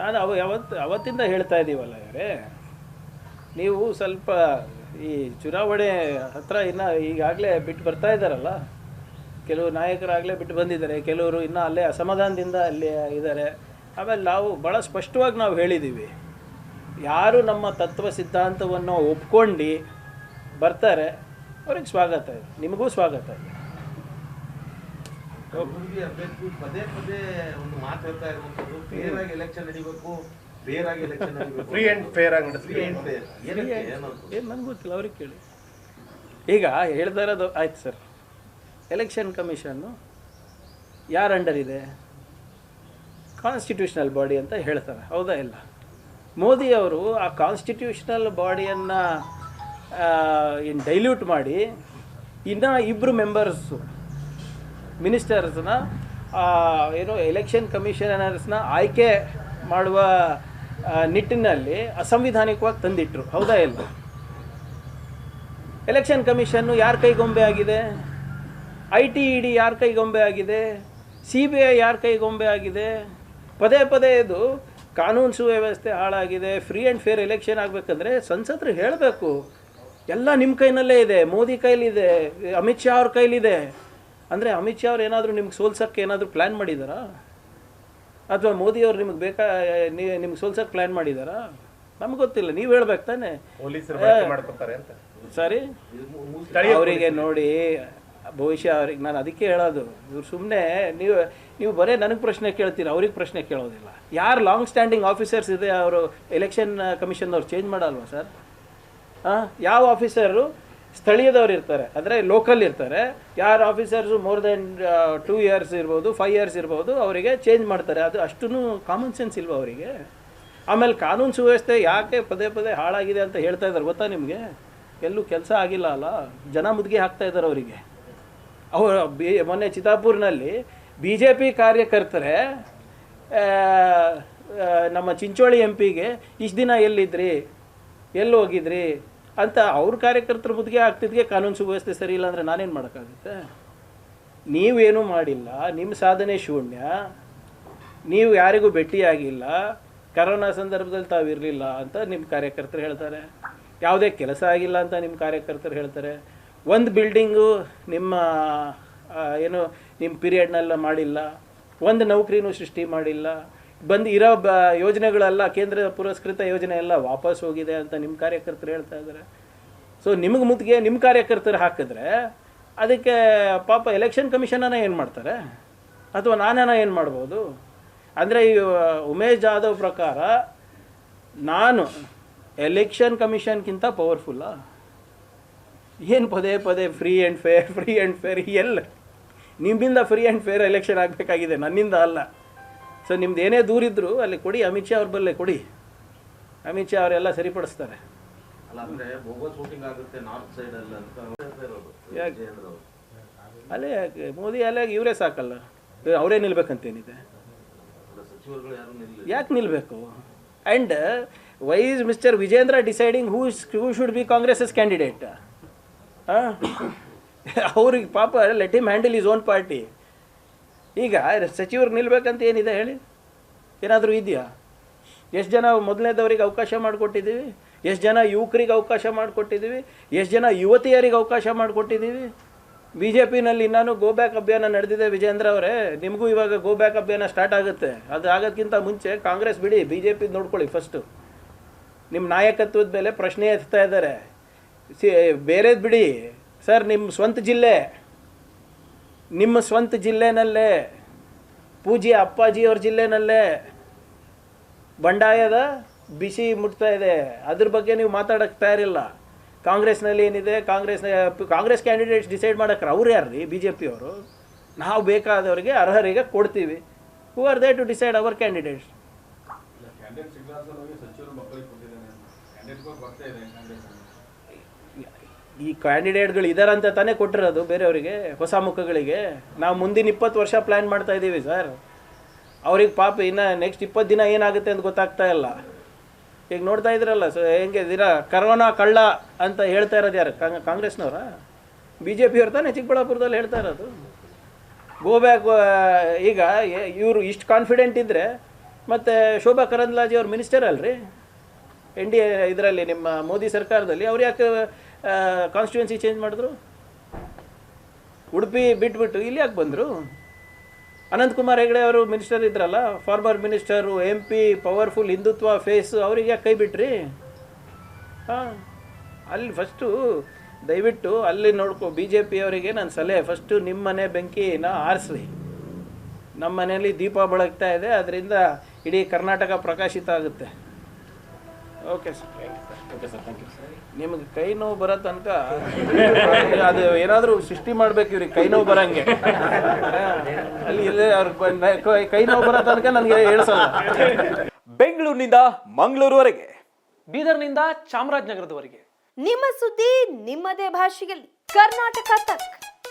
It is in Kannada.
ನಾನು ಅವ ಯಾವತ್ತು ಅವತ್ತಿಂದ ಹೇಳ್ತಾ ಇದ್ದೀವಲ್ಲ ಇವರೇ ನೀವು ಸ್ವಲ್ಪ ಈ ಚುನಾವಣೆ ಹತ್ರ ಇನ್ನು ಈಗಾಗಲೇ ಬಿಟ್ಟು ಬರ್ತಾ ಇದ್ದಾರಲ್ಲ, ಕೆಲವು ನಾಯಕರಾಗಲೇ ಬಿಟ್ಟು ಬಂದಿದ್ದಾರೆ, ಕೆಲವರು ಇನ್ನೂ ಅಲ್ಲೇ ಅಸಮಾಧಾನದಿಂದ ಅಲ್ಲಿ ಇದ್ದಾರೆ. ಆಮೇಲೆ ನಾವು ಭಾಳ ಸ್ಪಷ್ಟವಾಗಿ ನಾವು ಹೇಳಿದ್ದೀವಿ, ಯಾರು ನಮ್ಮ ತತ್ವ ಸಿದ್ಧಾಂತವನ್ನು ಒಪ್ಕೊಂಡು ಬರ್ತಾರೆ, ಅವ್ರಿಗೆ ಸ್ವಾಗತ ಇದೆ, ನಿಮಗೂ ಸ್ವಾಗತ ಇದೆ. ಕಲಬುರಗಿ ಅಭ್ಯರ್ಥಿ ಪದೇ ಪದೇ ಒಂದು ಮಾತು ಹೇಳ್ತಾ ಇರುವಂತದ್ದು. ಫೇರ್ ಆಗಿ ಎಲೆಕ್ಷನ್ ನಡಿಬೇಕು ಫೇರ್ ಆಗಿ ಎಲೆಕ್ಷನ್ ನಡಿಬೇಕು. ಫ್ರೀ ಅಂಡ್ ಫೇರ್ ಆಗಿ ಫ್ರೀ ಅಂಡ್ ಫೇರ್ ಏನಕ್ಕೆ? ಏನು ನನಗೆ ಗೊತ್ತಿಲ್ಲ ಅವ್ರಿಗೆ ಕೇಳಿ. ಈಗ ಹೇಳ್ತಾ ಇರೋದು ಆಯ್ತು ಸರ್. ಎಲೆಕ್ಷನ್ ಕಮಿಷನ್ನು ಯಾರ ಅಂಡರ್ ಇದೆ? ಕಾನ್ಸ್ಟಿಟ್ಯೂಷನಲ್ ಬಾಡಿ ಅಂತ ಹೇಳ್ತಾರೆ. ಹೌದಾ ಇಲ್ಲ? ಮೋದಿ ಅವರು ಆ ಕಾನ್ಸ್ಟಿಟ್ಯೂಷನಲ್ ಬಾಡಿಯನ್ನು ಏನು ಡೈಲ್ಯೂಟ್ ಮಾಡಿ ಇನ್ನು ಇಬ್ಬರು ಮೆಂಬರ್ಸು ಮಿನಿಸ್ಟರ್ಸ್ನ ಏನು ಎಲೆಕ್ಷನ್ ಕಮಿಷನರ್ಸ್ನ ಆಯ್ಕೆ ಮಾಡುವ ನಿಟ್ಟಿನಲ್ಲಿ ಅಸಂವಿಧಾನಿಕವಾಗಿ ತಂದಿಟ್ರು. ಹೌದಾ ಇಲ್ಲ ಎಲೆಕ್ಷನ್ ಕಮಿಷನ್ನು ಯಾರ ಕೈಗೊಂಬೆ ಆಗಿದೆ? ಐ ಟಿ ಇ ಡಿ ಯಾರ ಕೈಗೊಂಬೆ ಆಗಿದೆ? ಸಿ ಬಿ ಐ ಯಾರ ಕೈಗೊಂಬೆ ಆಗಿದೆ? ಪದೇ ಪದೇ ಇದು ಕಾನೂನು ಸುವ್ಯವಸ್ಥೆ ಹಾಳಾಗಿದೆ, ಫ್ರೀ ಆ್ಯಂಡ್ ಫೇರ್ ಎಲೆಕ್ಷನ್ ಆಗಬೇಕಂದ್ರೆ ಸಂಸದರು ಹೇಳಬೇಕು. ಎಲ್ಲ ನಿಮ್ಮ ಕೈನಲ್ಲೇ ಇದೆ, ಮೋದಿ ಕೈಲಿದೆ, ಅಮಿತ್ ಶಾ ಅವ್ರ ಕೈಲಿದೆ. ಅಂದರೆ ಅಮಿತ್ ಶಾ ಅವ್ರು ಏನಾದರೂ ನಿಮ್ಗೆ ಸೋಲ್ಸೋಕ್ಕೆ ಏನಾದರೂ ಪ್ಲ್ಯಾನ್ ಮಾಡಿದಾರಾ? ಅಥವಾ ಮೋದಿ ಅವರು ನಿಮಗೆ ಬೇಕಾ ನೀವು ನಿಮ್ಗೆ ಸೋಲ್ಸೋಕ್ಕೆ ಪ್ಲ್ಯಾನ್ ಮಾಡಿದಾರಾ? ನಮ್ಗೆ ಗೊತ್ತಿಲ್ಲ ನೀವು ಹೇಳ್ಬೇಕು ತಾನೆ. ಸರಿ. ಅವರಿಗೆ ನೋಡಿ ಭವಿಷ್ಯ ಅವ್ರಿಗೆ ನಾನು ಅದಕ್ಕೆ ಹೇಳೋದು. ಇವ್ರು ಸುಮ್ಮನೆ ನೀವು ನೀವು ಬರೇ ನನಗೆ ಪ್ರಶ್ನೆ ಕೇಳ್ತೀರ ಅವ್ರಿಗೆ ಪ್ರಶ್ನೆ ಕೇಳೋದಿಲ್ಲ. ಯಾರು ಲಾಂಗ್ ಸ್ಟ್ಯಾಂಡಿಂಗ್ ಆಫೀಸರ್ಸ್ ಇದೆ ಅವರು ಎಲೆಕ್ಷನ್ ಕಮಿಷನ್ನವ್ರು ಚೇಂಜ್ ಮಾಡಲ್ವಾ ಸರ್ ಹಾಂ ಯಾವ ಆಫೀಸರು ಸ್ಥಳೀಯದವ್ರು ಇರ್ತಾರೆ. ಅಂದರೆ ಲೋಕಲ್ ಇರ್ತಾರೆ. ಯಾರು officers more than two years ಇರ್ಬೋದು ಫೈವ್ ಇಯರ್ಸ್ ಇರ್ಬೋದು, ಅವರಿಗೆ ಚೇಂಜ್ ಮಾಡ್ತಾರೆ. ಅದು ಅಷ್ಟೂ ಕಾಮನ್ ಸೆನ್ಸ್ ಇಲ್ವ ಅವರಿಗೆ? ಆಮೇಲೆ ಕಾನೂನು ಸುವ್ಯವಸ್ಥೆ ಯಾಕೆ ಪದೇ ಪದೇ ಹಾಳಾಗಿದೆ ಅಂತ ಹೇಳ್ತಾ ಇದ್ದಾರೆ ಗೊತ್ತಾ ನಿಮಗೆ? ಎಲ್ಲೂ ಕೆಲಸ ಆಗಿಲ್ಲ ಅಲ್ಲ? ಜನ ಮುದುಗಿ ಹಾಕ್ತಾ ಇದ್ದಾರೆ ಅವರಿಗೆ. ಅವರು, ಬಿ, ಮೊನ್ನೆ ಚಿತಾಪುರ್ನಲ್ಲಿ ಬಿ ಜೆ ಪಿ ಕಾರ್ಯಕರ್ತರೆ ನಮ್ಮ ಚಿಂಚೋಳಿ ಎಂ ಪಿಗೆ ಇಷ್ಟು ದಿನ ಎಲ್ಲಿದ್ರಿ? ಎಲ್ಲಿ ಹೋಗಿದ್ರಿ? ಅಂತ ಅವ್ರ ಕಾರ್ಯಕರ್ತರ ಮುದುಗೆ ಆಗ್ತಿದ್ಗೆ ಕಾನೂನು ಸುವ್ಯವಸ್ಥೆ ಸರಿ ಇಲ್ಲ ಅಂದರೆ ನಾನೇನು ಮಾಡೋಕ್ಕಾಗುತ್ತೆ? ನೀವೇನೂ ಮಾಡಿಲ್ಲ ನಿಮ್ಮ ಸಾಧನೆ ಶೂನ್ಯ, ನೀವು ಯಾರಿಗೂ ಭೇಟಿಯಾಗಿಲ್ಲ ಕರೋನಾ ಸಂದರ್ಭದಲ್ಲಿ ತಾವು ಇರಲಿಲ್ಲ ಅಂತ ನಿಮ್ಮ ಕಾರ್ಯಕರ್ತರು ಹೇಳ್ತಾರೆ. ಯಾವುದೇ ಕೆಲಸ ಆಗಿಲ್ಲ ಅಂತ ನಿಮ್ಮ ಕಾರ್ಯಕರ್ತರು ಹೇಳ್ತಾರೆ. ಒಂದು ಬಿಲ್ಡಿಂಗು ನಿಮ್ಮ ಏನು ನಿಮ್ಮ ಪೀರಿಯಡ್ನೆಲ್ಲ ಮಾಡಿಲ್ಲ. ಒಂದು ನೌಕರಿನೂ ಸೃಷ್ಟಿ ಮಾಡಿಲ್ಲ. ಬಂದು ಇರೋ ಬ ಯೋಜನೆಗಳೆಲ್ಲ ಕೇಂದ್ರ ಪುರಸ್ಕೃತ ಯೋಜನೆ ಎಲ್ಲ ವಾಪಸ್ ಹೋಗಿದೆ ಅಂತ ನಿಮ್ಮ ಕಾರ್ಯಕರ್ತರು ಹೇಳ್ತಾ ಇದ್ದಾರೆ. ಸೊ ನಿಮಗೆ ಮುತ್ತಿಗೆ ನಿಮ್ಮ ಕಾರ್ಯಕರ್ತರು ಹಾಕಿದ್ರೆ, ಅದಕ್ಕೆ ಪಾಪ ಎಲೆಕ್ಷನ್ ಕಮಿಷನನ್ನ ಏನು ಮಾಡ್ತಾರೆ? ಅಥವಾ ನಾನೇನ ಏನು ಮಾಡ್ಬೋದು? ಅಂದರೆ ಈ ಉಮೇಶ್ ಜಾಧವ್ ಪ್ರಕಾರ ನಾನು ಎಲೆಕ್ಷನ್ ಕಮಿಷನ್ಗಿಂತ ಪವರ್ಫುಲ್ಲಾ ಏನು ಪದೇ ಪದೇ free and fair free and fair ಎಲ್ಲ ನಿಮ್ಮಿಂದ ಫ್ರೀ ಆ್ಯಂಡ್ ಫೇರ್ ಎಲೆಕ್ಷನ್ ಆಗಬೇಕಾಗಿದೆ, ನನ್ನಿಂದ ಅಲ್ಲ. ಸೊ ನಿಮ್ದು ಏನೇ ದೂರಿದ್ರು ಅಲ್ಲಿ ಕೊಡಿ ಅಮಿತ್ ಶಾ ಅವ್ರ ಬಲ್ಲೇ ಕೊಡಿ. ಅಮಿತ್ ಶಾ ಅವರೆಲ್ಲ ಸರಿಪಡಿಸ್ತಾರೆ. ಅಲ್ಲ ಮೋದಿ ಅಲ್ಲೇ ಇವರೇ ಸಾಕಲ್ಲ? ಅವರೇ ನಿಲ್ಬೇಕಂತೇನಿದೆ. ಯಾಕೆ ನಿಲ್ಲಬೇಕು and why is mister Vijendra deciding who who should be Congress candidate ಅವ್ರಿಗೆ ಪಾಪ let him handle his own party ಈಗ ಸಚಿವರು ನಿಲ್ಬೇಕಂತ ಏನಿದೆ ಹೇಳಿ? ಏನಾದರೂ ಇದೆಯಾ? ಎಷ್ಟು ಜನ ಮೊದಲನೇದವ್ರಿಗೆ ಅವಕಾಶ ಮಾಡಿಕೊಟ್ಟಿದ್ದೀವಿ? ಎಷ್ಟು ಜನ ಯುವಕರಿಗೆ ಅವಕಾಶ ಮಾಡಿಕೊಟ್ಟಿದ್ದೀವಿ? ಎಷ್ಟು ಜನ ಯುವತಿಯರಿಗೆ ಅವಕಾಶ ಮಾಡಿಕೊಟ್ಟಿದ್ದೀವಿ? ಬಿ ಜೆ ಪಿನಲ್ಲಿ ಇನ್ನೂ ಗೋ ಬ್ಯಾಕ್ ಅಭಿಯಾನ ನಡೆದಿದೆ ವಿಜೇಂದ್ರ ಅವರೇ. ನಿಮಗೂ ಇವಾಗ ಗೋ ಬ್ಯಾಕ್ ಅಭಿಯಾನ ಸ್ಟಾರ್ಟ್ ಆಗುತ್ತೆ. ಅದು ಆಗೋದಕ್ಕಿಂತ ಮುಂಚೆ ಕಾಂಗ್ರೆಸ್ ಬಿಡಿ ಬಿ ಜೆ ಪಿ ನೋಡ್ಕೊಳ್ಳಿ ಫಸ್ಟು ನಿಮ್ಮ ನಾಯಕತ್ವದ ಮೇಲೆ ಪ್ರಶ್ನೆ ಎತ್ತಾ ಇದ್ದಾರೆ. ಸಿ, ಬೇರೆದು ಬಿಡಿ. ಸರ್ ನಿಮ್ಮ ಸ್ವಂತ ಜಿಲ್ಲೆ. ನಿಮ್ಮ ಸ್ವಂತ ಜಿಲ್ಲೆನಲ್ಲೇ ಪೂಜೆ ಅಪ್ಪಾಜಿಯವ್ರ ಜಿಲ್ಲೆನಲ್ಲೇ ಬಂಡಾಯದ ಬಿಸಿ ಮುಟ್ತಾ ಇದೆ. ಅದ್ರ ಬಗ್ಗೆ ನೀವು ಮಾತಾಡೋಕ್ಕೆ ತಯಾರಿಲ್ಲ. ಕಾಂಗ್ರೆಸ್ನಲ್ಲಿ ಏನಿದೆ, ಕಾಂಗ್ರೆಸ್ನ, ಕಾಂಗ್ರೆಸ್ ಕ್ಯಾಂಡಿಡೇಟ್ಸ್ ಡಿಸೈಡ್ ಮಾಡೋಕ್ರೆ ಅವ್ರು ಯಾರು ರೀ ಬಿ ಜೆ ಪಿಯವರು ನಾವು ಬೇಕಾದವರಿಗೆ ಅರ್ಹರಿಗೆ ಕೊಡ್ತೀವಿ. Who are they to decide our candidates candidate ಸಿಗ್ಲಾರ್ದವ್ರಿಗೆ ಸಚಿವರು ಮಕ್ಕಳಿಗೆ ಕೊಟ್ಟಿದ್ದಾನೆ ಕ್ಯಾಂಡಿಡೇಟ್ಗಳು ಬರ್ತಾ ಇದೆ ಕಾಂಗ್ರೆಸ್ ಈ ಕ್ಯಾಂಡಿಡೇಟ್ಗಳು ಇದಾರಂತ ತಾನೇ ಕೊಟ್ಟಿರೋದು ಬೇರೆಯವರಿಗೆ, ಹೊಸ ಮುಖಗಳಿಗೆ. ನಾವು ಮುಂದಿನ ಇಪ್ಪತ್ತು ವರ್ಷ ಪ್ಲ್ಯಾನ್ ಮಾಡ್ತಾ ಇದ್ದೀವಿ ಸರ್ ಅವ್ರಿಗೆ ಪಾಪ ಇನ್ನು ನೆಕ್ಸ್ಟ್ ಇಪ್ಪತ್ತು ದಿನ ಏನಾಗುತ್ತೆ ಅಂತ ಗೊತ್ತಾಗ್ತಾ ಇಲ್ಲ. ಈಗ ನೋಡ್ತಾ ಇದ್ರಲ್ಲ ಸೊ ಹೆಂಗೆ ದಿನ ಕರೋನಾ ಕಳ್ಳ ಅಂತ ಹೇಳ್ತಾ ಇರೋದು ಯಾರು? ಕಾಂಗ್, ಕಾಂಗ್ರೆಸ್ನವ್ರ? ಬಿ ಜೆ ಪಿಯವ್ರು ತಾನೇ ಚಿಕ್ಕಬಳ್ಳಾಪುರದಲ್ಲಿ ಹೇಳ್ತಾ ಇರೋದು. ಗೋ ಬ್ಯಾಕ್ ಈಗ ಇವರು ಇಷ್ಟು ಕಾನ್ಫಿಡೆಂಟ್ ಇದ್ದರೆ ಮತ್ತು ಶೋಭಾ ಕರಂದ್ಲಾಜಿ ಅವ್ರ ಮಿನಿಸ್ಟರ್ ಅಲ್ರಿ? ಎನ್ ಡಿ ಎ ಇದರಲ್ಲಿ ನಿಮ್ಮ ಮೋದಿ ಸರ್ಕಾರದಲ್ಲಿ. ಅವ್ರು ಯಾಕೆ ಕಾನ್ಸ್ಟಿಟ್ಯೂನ್ಸಿ ಚೇಂಜ್ ಮಾಡಿದ್ರು? ಉಡುಪಿ ಬಿಟ್ಬಿಟ್ಟು ಇಲ್ಲಿ ಯಾಕೆ ಬಂದರು? ಅನಂತಕುಮಾರ್ ಹೆಗಡೆ ಅವರು ಮಿನಿಸ್ಟರ್ ಇದ್ರಲ್ಲ former minister M P powerful Hindutva face ಅವ್ರಿಗೆ ಯಾಕೆ ಕೈ ಬಿಟ್ರಿ? ಹಾಂ, ಅಲ್ಲಿ ಫಸ್ಟು ದಯವಿಟ್ಟು ಅಲ್ಲಿ ನೋಡ್ಕೊ ಬಿ ಜೆ ಪಿಯವರಿಗೆ ನಾನು ಸಲಹೆ ಫಸ್ಟು ನಿಮ್ಮ ಮನೆ ಬೆಂಕಿನ ಆರಿಸ್ರಿ. ನಮ್ಮ ಮನೆಯಲ್ಲಿ ದೀಪ ಬೆಳಗ್ತಾ ಇದೆ, ಅದರಿಂದ ಇಡೀ ಕರ್ನಾಟಕ ಪ್ರಕಾಶಿತ ಆಗುತ್ತೆ. ಓಕೆ ಸರ್ ನಿಮಗೆ ಕೈ ನೋವು ಬರೋ ತನಕ ಅದು ಏನಾದರೂ ಸೃಷ್ಟಿ ಮಾಡ್ಬೇಕು ಇವ್ರಿಗೆ ಕೈ ನೋವು ಬರಂಗೆ. ಅಲ್ಲಿ ಇಲ್ಲೇ ಅವ್ರ ಕೈ ನೋವು ಬರೋ ತನಕ ನನಗೆ ಹೇಳ್ಸಲ್ಲ ಬೆಂಗಳೂರಿನಿಂದ ಮಂಗಳೂರುವರೆಗೆ. ಬೀದರ್ನಿಂದ ಚಾಮರಾಜನಗರದವರೆಗೆ. ನಿಮ್ಮ ಸುದ್ದಿ ನಿಮ್ಮದೇ ಭಾಷೆಯಲ್ಲಿ. ಕರ್ನಾಟಕ ತಕ್.